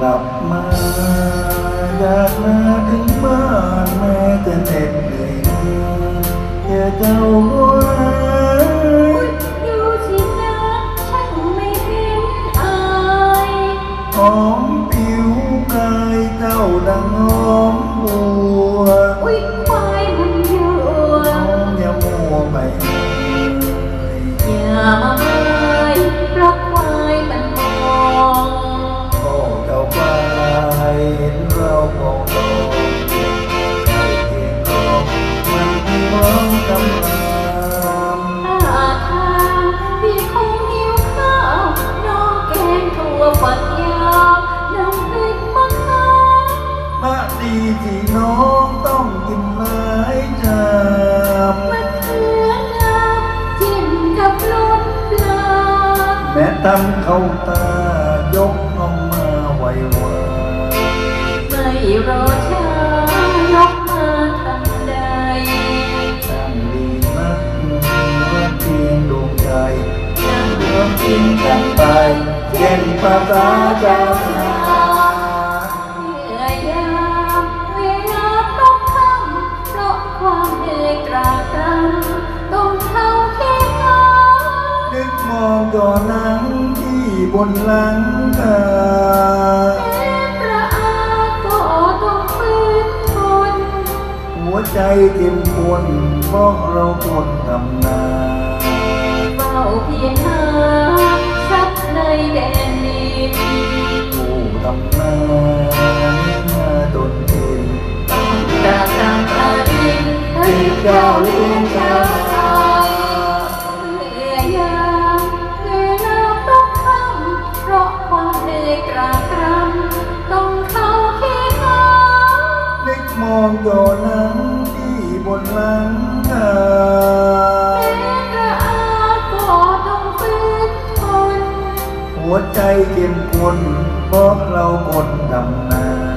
กลับมาอยากมาถึงบ้านแม้จะเด็กเหนื่อยอย่าเจ้าหอมผิวกายเจ้าดังงอม ห็นเรามองมองใจเพียงมองมันไม่มองกำลังท่าทางพี่คงหิวข้าวน้องแกงถั่วฝักยาวน้ำพริมะขามมาดีที่น้องต้องกินไม้จามมะเขืองามจิ้มกับลูกปลาแม่ตำเขาตายกออกมาไหว รอช้ายกมาทันใดตั้งดีนักว่าเพียงดวงใจนั่งรวมกินกันไปเย็นภาษาเจ้าสาเหนื่อยยามเวลาต้องทำเพราะความเหนื่อยตรากตรำต้องเข้าเคียงกันนึกมองก่อนนังที่บนหลัง วใจเต็มปวนเพราะเราหมดกำนาเฝ้าเพียงหาสักในแดนดินผู้ตำนานมาตนเองตราตามตาดินให้เจ้าเลี้ยงชา หัวใจเจ็บปวดเพราะเราคนทำนาเฝ้าเพียงหา